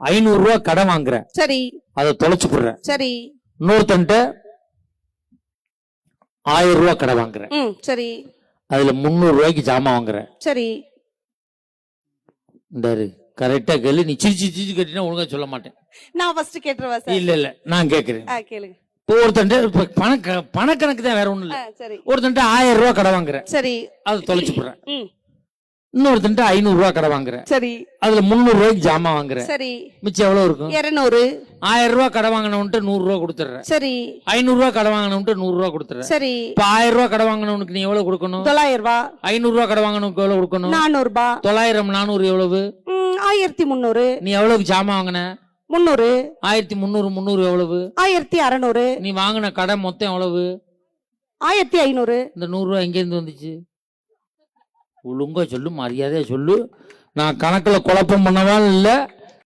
ஐநூறு ரூபாய் கடன் வாங்குறேன். சரி. அதை தொலைச்சு போடுறேன் சரி. இன்னொருத்தன்ட்ட ஆயிரம் ரூபாய் கடன் வாங்குறேன். சரி. அதுல முந்நூறு ரூபாய்க்கு ஜாமான் வாங்குறேன். சரி. இந்த கரெக்டா கேளு. நீ சிரிச்சு சிரிச்சு கேட்டீங்கன்னா ஒழுங்கா சொல்ல மாட்டேன். நான் ஃபர்ஸ்ட் கேட்டுருவா சார் இல்ல இல்ல நான் கேக்குறேன். கேளுங்க. இப்போ ஒருத்தன்ட்ட பணக்க பணக்கணக்கு தான் வேற ஒண்ணும் இல்ல. ஒருத்தன்ட்ட ஆயிரம் ரூபாய் கடன் வாங்குறேன். சரி. அதை தொலைச்சு போடுறேன் இன்னொருத்தன்ட்ட ஐநூறு ரூபாய் கடன் வாங்குறேன். சரி. அதுல முந்நூறு ரூபாய்க்கு ஜாமான் வாங்குறேன். சரி. மிச்சம் எவ்வளவு இருக்கும்? இருநூறு. ஆயிரம் ரூபாய் கடன் வாங்கினவன்ட்டு நூறு ரூபாய் கொடுத்துட்றேன். சரி. ஐநூறு ரூபாய் கடன் வாங்கினவன்ட்டு நூறு ரூபாய் கொடுத்துறேன் சரி. இப்ப ஆயிரம் ரூபாய் கடன் வாங்கினவனுக்கு நீ எவ்வளவு கொடுக்கணும்? தொள்ளாயிரம் ரூபாய் ஐநூறு ரூபாய் கடன் வாங்கினவனுக்கு எவ்வளவு கொடுக்கணும்? நானூறு ரூபாய் தொள்ளாயிரம் நானூறு எவ்வளவு? ஆயிரத்தி முந்நூறு. நீ எவ்வளவுக்கு ஜாமான் வாங்கின? முந்நூறு. ஆயிரத்தி முந்நூறு முந்நூறு எவ்வளவு? ஆயிரத்தி அறநூறு. நீ வாங்கின கடன் மொத்தம் எவ்வளவு? ஆயிரத்தி ஐநூறு. இந்த நூறு ரூபாய் எங்க இருந்து வந்துச்சு? ஒழுங்காக சொல்லு மரியாதையாக சொல்லு. நான் கணக்கில் குழப்பம் பண்ணவாலும் இல்லை.